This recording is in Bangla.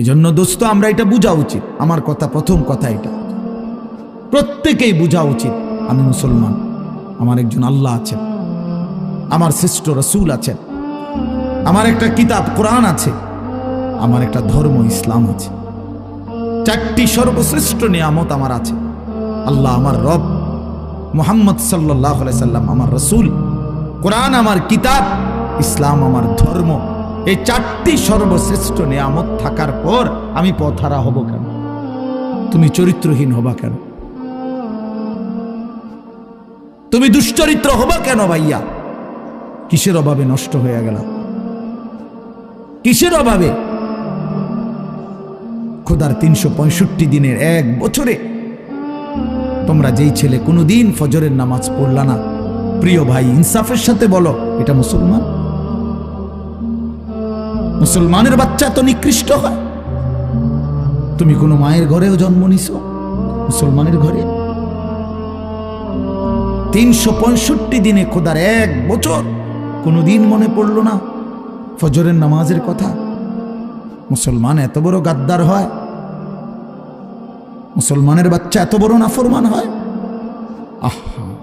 এই জন্য দোস্ত, আমরা এটা বোঝা উচিত। আমার কথা, প্রথম কথা এটা। প্রত্যেকেই বোঝা উচিত, আমি মুসলমান, আমার একজন আল্লাহ আছেন, আমার শ্রেষ্ঠ রসুল আছেন, আমার একটা কিতাব, কোরআন আছে, আমার একটা ধর্ম, ইসলাম আছে। চারটি সর্বশ্রেষ্ঠ নিয়ামত আমার আছে। আল্লাহ আমার রব, মোহাম্মদ সাল্লাহ সাল্লাম আমার রসুল, কোরআন আমার কিতাব, ইসলাম আমার ধর্ম। এই চারটি সর্বশ্রেষ্ঠ নিয়ামত থাকার পর আমি পথহারা হব কেন? তুমি চরিত্রহীন হবা কেন? তুমি দুশ্চরিত্র হবা কেন ভাইয়া? কিসের অভাবে নষ্ট হয়ে গেল কিসের অভাবে? খোদার তিনশো পঁয়ষট্টি দিনের এক বছরে তোমরা যেই ছেলে কোনোদিন ফজরের নামাজ পড়লা না, প্রিয় ভাই ইনসাফের সাথে বলো, এটা মুসলমান? মুসলমানের বাচ্চা তো নিকৃষ্ট হয়। তুমি কোনো মায়ের ঘরেও জন্ম নিছ? মুসলমানের ঘরে? তিনশো পঁয়ষট্টি দিনে খোদার এক বছর কোনোদিন মনে পড়ল না ফজরের নামাজের কথা। মুসলমান এত বড় গাদ্দার হয়। মুসলমানের বাচ্চা এত বড় নাফরমান হয়। আহা